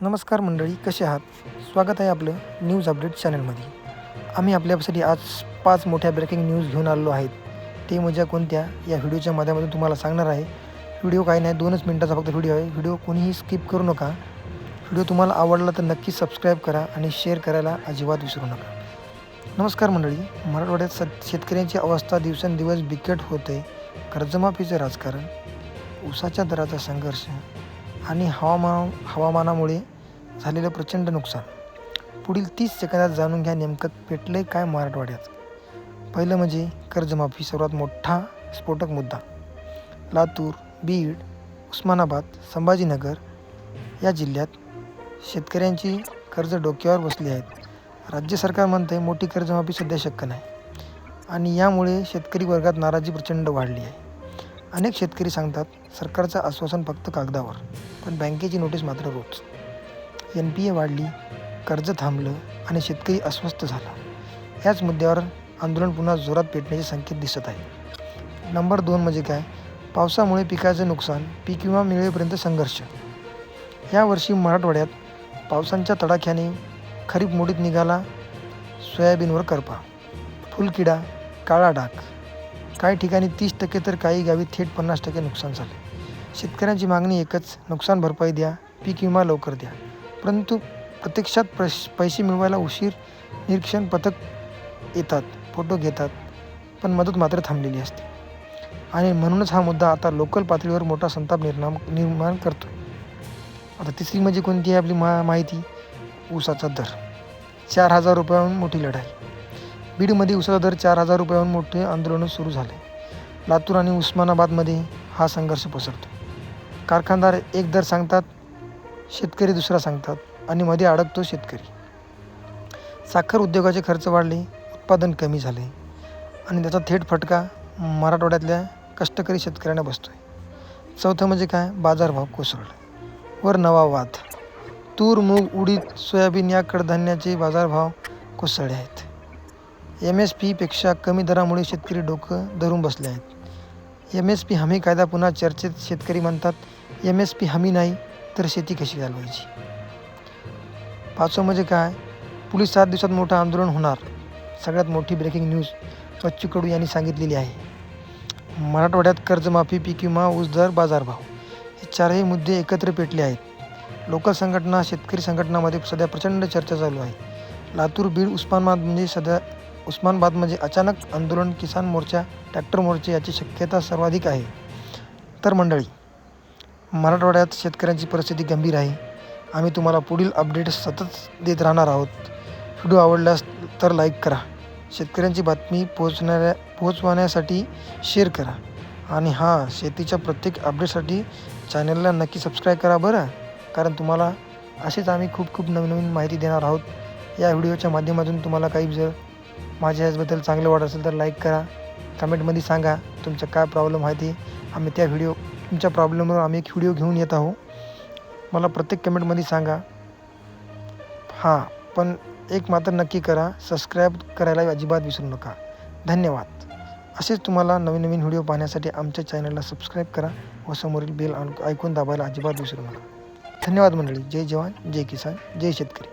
नमस्कार मंडळी कसे आहात? स्वागत आहे आपलं न्यूज अपडेट चॅनलमध्ये. आम्ही आपल्यासाठी आज पाच मोठ्या ब्रेकिंग न्यूज घेऊन आलेलो आहेत. ते म्हणजे कोणत्या? या व्हिडिओच्या माध्यमातून तुम्हाला सांगणार आहे. व्हिडिओ काही नाही दोनच मिनटाचा फक्त व्हिडिओ आहे. व्हिडिओ कोणीही स्किप करू नका. व्हिडिओ तुम्हाला आवडला तर नक्की सबस्क्राईब करा आणि शेअर करायला अजिबात विसरू नका. नमस्कार मंडळी मराठवाड्यात स शेतकऱ्यांची अवस्था दिवसेंदिवस बिकट होते. कर्जमाफीचं राजकारण उसाच्या दराचा संघर्ष आणि हवामान हवामानामुळे झालेलं प्रचंड नुकसान. पुढील तीस सेकंदात जाणून घ्या नेमकं पेटलं काय मराठवाड्यात. पहिलं म्हणजे कर्जमाफी सर्वात मोठा स्फोटक मुद्दा. लातूर बीड उस्मानाबाद संभाजीनगर या जिल्ह्यात शेतकऱ्यांची कर्ज डोक्यावर बसली आहेत. राज्य सरकार म्हणते मोठी कर्जमाफी सध्या शक्य नाही. आणि यामुळे शेतकरी वर्गात नाराजी प्रचंड वाढली आहे. अनेक शेतकरी सांगतात सरकारचं आश्वासन फक्त कागदावर पण बँकेची नोटीस मात्र रोज. एन पी ए वाढली कर्ज थांबलं आणि शेतकरी अस्वस्थ झाला. याच मुद्द्यावर आंदोलन पुन्हा जोरात पेटण्याचे संकेत दिसत आहे नंबर दोन म्हणजे काय? पावसामुळे पिकाचं नुकसान पीक विमा मिळेपर्यंत संघर्ष. यावर्षी मराठवाड्यात पावसांच्या तडाख्याने खरीप मोडीत निघाला सोयाबीनवर करपा. फुलकिडा काळा डाग. काही ठिकाणी तीस टक्के तर काही गावी थेट पन्नास टक्के नुकसान झाले. शेतकऱ्यांची मागणी एकच नुकसान भरपाई द्या पीक विमा लवकर द्या. परंतु प्रत्यक्षात पैश पैसे मिळवायला उशीर निरीक्षण पथक येतात फोटो घेतात पण मदत मात्र थांबलेली असते. आणि म्हणूनच हा मुद्दा आता लोकल पातळीवर मोठा संताप निर्माण निर्माण करतो आता तिसरी म्हणजे कोणती आहे आपली मा माहिती? ऊसाचा दर. चार हजार रुपयाहून मोठी लढाई. बीडमध्ये ऊसाचा दर चार हजार रुपयाहून मोठे आंदोलन सुरू झाले. लातूर आणि उस्मानाबादमध्ये हा संघर्ष पसरतो. कारखानदार एक दर सांगतात शेतकरी दुसरा सांगतात आणि मध्ये अडकतो शेतकरी. साखर उद्योगाचे खर्च वाढले उत्पादन कमी झाले आणि त्याचा थेट फटका मराठवाड्यातल्या कष्टकरी शेतकऱ्यांना बसतो आहे चौथं म्हणजे काय? बाजारभाव कोसळला. वर नवा वाद. तूर मूग उडीद सोयाबीन या कडधान्याचे बाजारभाव कोसळले आहेत. एम एस पीपेक्षा कमी दरामुळे शेतकरी डोकं धरून बसले आहेत. एम एस पी हमी कायदा पुन्हा चर्चेत शेतकरी म्हणतात एम एस पी हमी नाही तर शेती कशी चालवायची पाचवं म्हणजे काय? पुढील सात दिवसात मोठं आंदोलन होणार. सगळ्यात मोठी ब्रेकिंग न्यूज बच्चू कडू यांनी सांगितलेली आहे. मराठवाड्यात कर्जमाफी पीक विमा ऊस दर बाजारभाव हे चारही मुद्दे एकत्र पेटले आहेत. लोकल संघटना शेतकरी संघटनामध्ये सध्या प्रचंड चर्चा चालू आहे. लातूर बीड उस्मानाबाद म्हणजे सध्या उस्मानाबादमध्ये अचानक आंदोलन किसान मोर्चा ट्रॅक्टर मोर्चे याची शक्यता सर्वाधिक आहे. तर मंडळी मराठवाड्यात शेतकऱ्यांची परिस्थिती गंभीर आहे. आम्ही तुम्हाला पुढील अपडेट्स सतत देत राहणार आहोत. व्हिडिओ आवडल्यास तर लाईक करा. शेतकऱ्यांची बातमी पोहोचणाऱ्या पोहोचवण्यासाठी शेअर करा. आणि हां शेतीच्या प्रत्येक अपडेटसाठी चॅनलला नक्की सबस्क्राईब करा बरं. कारण तुम्हाला असेच आम्ही खूप खूप नवीन नवीन माहिती देणार आहोत. या व्हिडिओच्या माध्यमातून तुम्हाला काही जर माझ्या याचबद्दल चांगलं वाटत असेल तर लाईक करा. कमेंटमध्ये सांगा तुमचं काय प्रॉब्लेम आहे ते. आम्ही त्या व्हिडिओ तुमच्या प्रॉब्लेमवर आम्ही एक व्हिडिओ घेऊन येत आहो मला प्रत्येक कमेंटमध्ये सांगा. हां पण एक मात्र नक्की करा. सबस्क्राईब करायला अजिबात विसरू नका. धन्यवाद. असेच तुम्हाला नवीन नवीन व्हिडिओ पाहण्यासाठी आमच्या चॅनलला सबस्क्राईब करा व समोरील बेल ऐकून दाबायला अजिबात विसरू नका. धन्यवाद मंडळी. जय जवान जय किसान जय शेतकरी.